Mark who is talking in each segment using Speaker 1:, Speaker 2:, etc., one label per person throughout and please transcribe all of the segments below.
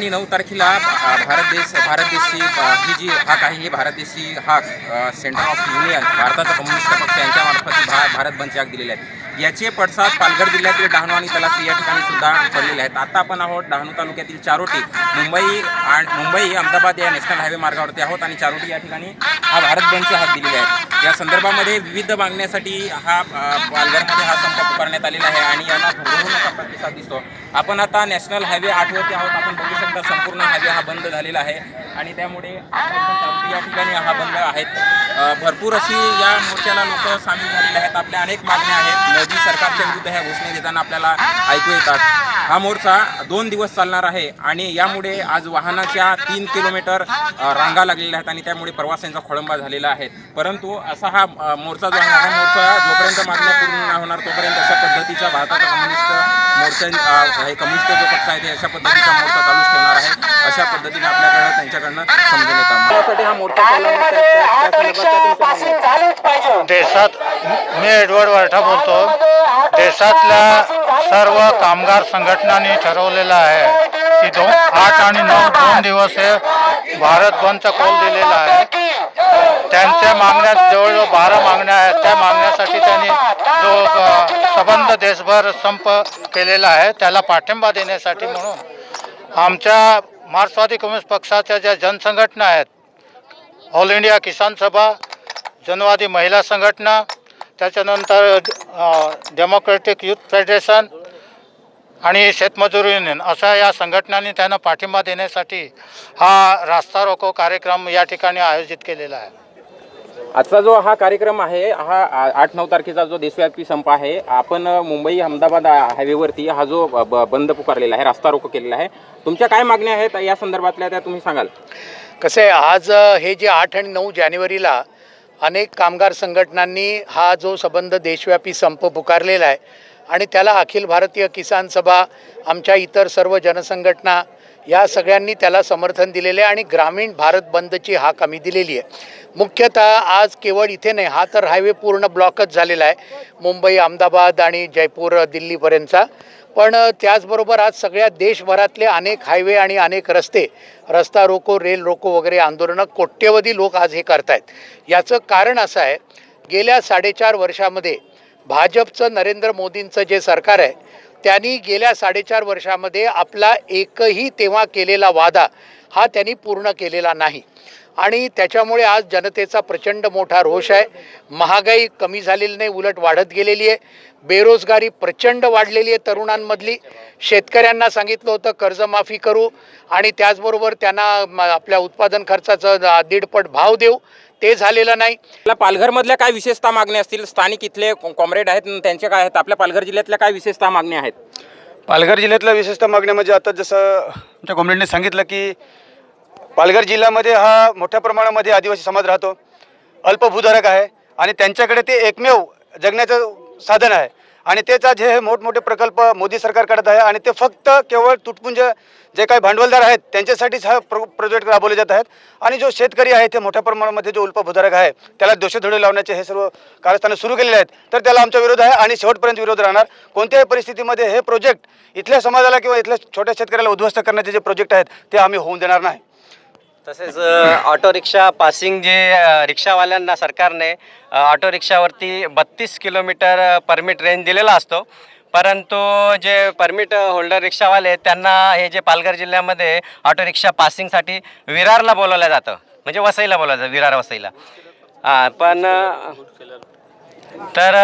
Speaker 1: आणि नऊ तारखेला भारत देश भारत देशी ही जी हाक आहे ही भारत देशी हाक सेंटर ऑफ युनियन भारताचा कम्युनिस्ट पक्ष यांच्यामार्फत भा भारत बंदची हाक दिलेली आहे. याचे पडसाद पालघर जिल्ह्यातील डहाणू आणि तलासरी या ठिकाणी सुद्धा पडलेले आहेत. आता आपण आहोत डहाणू तालुक्यातील चारोटी. मुंबई आणि मुंबई अहमदाबाद या नॅशनल हायवे मार्गावरती आहोत आणि चारोटी या ठिकाणी हा भारत बंदचे हात दिलेले आहे या संदर्भामध्ये विविध मागण्यासाठी हा पालघरमध्ये हा संप पुकारण्यात आलेला आहे आणि याला भरभरून असा प्रतिसाद दिसतो. आपण आता नॅशनल हायवे आठवरती आहोत. आपण बघू शकता संपूर्ण हायवे हा बंद झालेला आहे आणि त्यामुळे चारोटी या ठिकाणी हा बंद आहेत. भरपूर अशी या मोर्चाला लोक सामील झालेले आहेत. आपल्या अनेक मागण्या आहेत. मोदी सरकारच्या विरुद्ध ह्या घोषणा देताना आपल्याला ऐकू येतात. हा मोर्चा दोन दिवस चालणार आहे आणि यामुळे आज वाहनाच्या तीन किलोमीटर रांगा लागलेल्या आहेत आणि त्यामुळे प्रवाशांचा खोळंबा झालेला आहे. परंतु असा हा मोर्चा जो आहे हा मोर्चा जोपर्यंत मागण्या पूर्ण होणार तोपर्यंत अशा पद्धतीचा भारताचा कम्युनिस्ट मोर्चा हे कम्युनिस्ट जो पक्ष आहे ते अशा पद्धतीचा मोर्चा चालूच ठेवणार आहे. अशा पद्धतीने आपल्याकडनं त्यांच्याकडनं समजून हा मोर्चा
Speaker 2: देशात मी एडवर्ड वरठा बोलतो. देशातल्या सर्व कामगार संघटनांनी ठरवलेलं आहे की दोन आठ आणि नऊ दोन दिवस हे भारत बंदचा कौल दिलेला आहे. त्यांच्या मागण्या जवळजवळ बारा मागण्या आहेत. त्या मागण्यासाठी त्यांनी जो सबंध देशभर संप केलेला आहे त्याला पाठिंबा देण्यासाठी म्हणून आमच्या मार्क्सवादी कम्युनिस्ट पक्षाच्या ज्या जनसंघटना आहेत ऑल इंडिया किसान सभा जनवादी महिला संघटना त्याच्यानंतर डेमोक्रॅटिक डेमोक्रेटिक युथ फेडरेशन आणि शेतमजूर युनियन अशा या संघटनांनी त्यांना पाठिंबा देण्यासाठी हा रास्ता रोको कार्यक्रम या ठिकाणी आयोजित केलेला आहे.
Speaker 1: आजचा जो हा कार्यक्रम आहे हा आठ नऊ तारखेचा जो देशव्यापी संप आहे आपण मुंबई अहमदाबाद हायवेवरती हा जो ब- बंद पुकारलेला आहे रास्ता रोको केलेला आहे. तुमच्या काय मागण्या आहेत? या संदर्भातल्या त्या तुम्ही सांगाल.
Speaker 3: कसं आहे आज हे जे आठ आणि नऊ जानेवारीला अनेक कामगार संघटनांनी हा जो संबंध देशव्यापी संप पुकारलेला आहे आणि त्याला अखिल भारतीय किसान सभा आमच्या इतर सर्व जनसंघटना या सगळ्यांनी त्याला समर्थन दिलेले आहे आणि ग्रामीण भारत बंदची हाक आम्ही दिलेली आहे. मुख्यतः आज केवळ इथे नाही हा तर हायवे पूर्ण ब्लॉकच झालेला आहे. मुंबई अहमदाबाद आणि जयपूर दिल्लीपर्यंतचा. पण त्याचबरोबर आज सगळ्या देशभरातले अनेक हायवे आणि अनेक रस्ते रस्ता रोको रेल रोको वगैरे आंदोलनं कोट्यवधी लोक आज हे करतायत. याचं कारण असं आहे गेल्या साडेचार वर्षामध्ये भाजपचं नरेंद्र मोदींचं जे सरकार आहे त्यांनी गेल्या साडेचार वर्षामध्ये आपला एकही तेव्हा केलेला वादा हा त्यांनी पूर्ण केलेला नाही. आणि त्याच्यामुळे आज जनतेचा प्रचंड मोठा रोष आहे. महागाई कमी झालेली नाही उलट वाढत गेलेली आहे. बेरोजगारी प्रचंड वाढलेली आहे तरुणांमधली. शेतकऱ्यांना सांगितलं होतं कर्जमाफी करू आणि त्याचबरोबर त्यांना आपल्या उत्पादन खर्चाचं दीडपट भाव देऊ. ते झालेलं नाही.
Speaker 1: आपल्या पालघरमधल्या काय विशेषतः मागण्या असतील? स्थानिक इथले कॉम्रेड आहेत न त्यांचे काय आहेत? आपल्या पालघर जिल्ह्यातल्या काय विशेषतः मागण्या आहेत?
Speaker 4: पालघर जिल्ह्यातल्या विशेषतः मागण्या म्हणजे आता जसं आमच्या कॉम्रेडने सांगितलं की पालघर जिल्ह्यामध्ये हा मोठ्या प्रमाणामध्ये आदिवासी समाज राहतो अल्पभूधारक आहे आणि त्यांच्याकडे ते एकमेव जगण्याचं साधन आहे. आणि तेच आज हे मोठमोठे प्रकल्प मोदी सरकार काढत आहे आणि ते फक्त केवळ तुटपुंज जे काही भांडवलदार आहेत त्यांच्यासाठीच हा प्रो प्रोजेक्ट राबवले जात आहेत. आणि जो शेतकरी आहे ते मोठ्या प्रमाणामध्ये जो अल्पभूधारक आहे त्याला दोषधडे लावण्याचे हे सर्व कारस्थानं सुरू केलेले आहेत. तर त्याला आमचा विरोध आहे आणि शेवटपर्यंत विरोध राहणार. कोणत्याही परिस्थितीमध्ये हे प्रोजेक्ट इथल्या समाजाला किंवा इथल्या छोट्या शेतकऱ्याला उद्ध्वस्त करण्याचे जे प्रोजेक्ट आहेत ते आम्ही होऊन देणार नाही.
Speaker 5: तसेच ऑटो रिक्षा पासिंग जे रिक्षावाल्यांना सरकारने ऑटो रिक्षावरती बत्तीस किलोमीटर परमिट रेंज दिलेला असतो. परंतु जे परमिट होल्डर रिक्षावाले त्यांना हे जे पालघर जिल्ह्यामध्ये ऑटो रिक्षा पासिंगसाठी विरारला बोलवलं जातं. म्हणजे वसईला बोलवलं जातं विरार वसईला. हां पण तर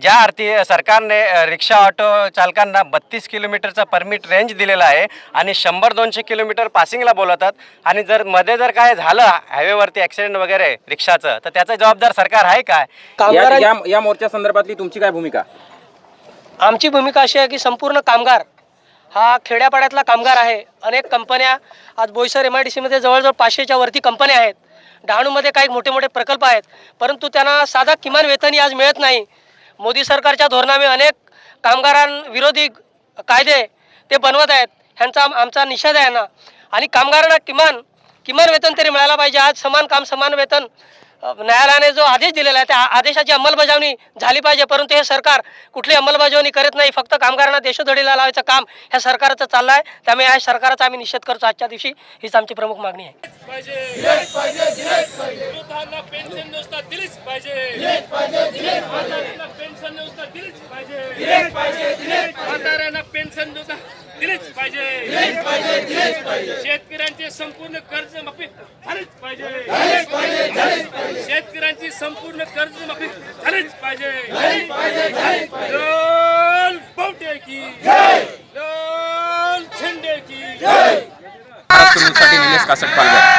Speaker 5: ज्या अर्थी सरकारने रिक्षा ऑटो चालकांना बत्तीस किलोमीटरचा परमिट रेंज दिलेला आहे आणि शंभर दोनशे किलोमीटर पासिंगला बोलवतात आणि जर मध्ये जर काय झालं हायवेवरती ॲक्सिडेंट वगैरे रिक्षाचं तर त्याचा जबाबदार सरकार आहे काय?
Speaker 1: या- या या मोर्चा संदर्भातली तुमची काय भूमिका?
Speaker 6: आमची भूमिका अशी आहे की संपूर्ण कामगार हा खेड्यापाड्यातला कामगार आहे. अनेक कंपन्या आज बोईसर एम आय डी सीमध्ये जवळजवळ पाचशेच्या वरती कंपन्या आहेत. डहाणूमध्ये काही मोठे मोठे प्रकल्प आहेत. परंतु त्यांना साधा किमान वेतनही आज मिळत नाही. मोदी सरकारच्या धोरणामुळे अनेक कामगारांविरोधी कायदे ते बनवत आहेत. ह्यांचा आमचा निषेध आहे ना. आणि कामगारांना किमान किमान वेतन तरी मिळायला पाहिजे. आज समान काम समान वेतन न्यायालयाने जो आदेश दिलेला आहे त्या आदेशाची अंमलबजावणी झाली पाहिजे परंतु हे सरकार कुठली अंमलबजावणी करत नाही फक्त कामगारांना देशोधडीला लावायचं काम ह्या सरकारचं चाललं आहे. त्यामुळे या सरकारचा आम्ही निषेध करतो. आजच्या दिवशी हीच आमची प्रमुख मागणी आहे.
Speaker 7: वृद्धांना पेन्शन दिलीच पाहिजे. म्हाताऱ्यांना पेन्शन व्यवस्था दिलीच पाहिजे. म्हाताऱ्यांना पेन्शन व्यवस्था दिलीच पाहिजे. शेतकऱ्यांचे संपूर्ण कर्ज माफी झालीच पाहिजे. शेतकऱ्यांची संपूर्ण कर्ज माफी झालीच पाहिजे. लाल पावटे की लाल झेंडे की.
Speaker 1: निलेश कासट पालघर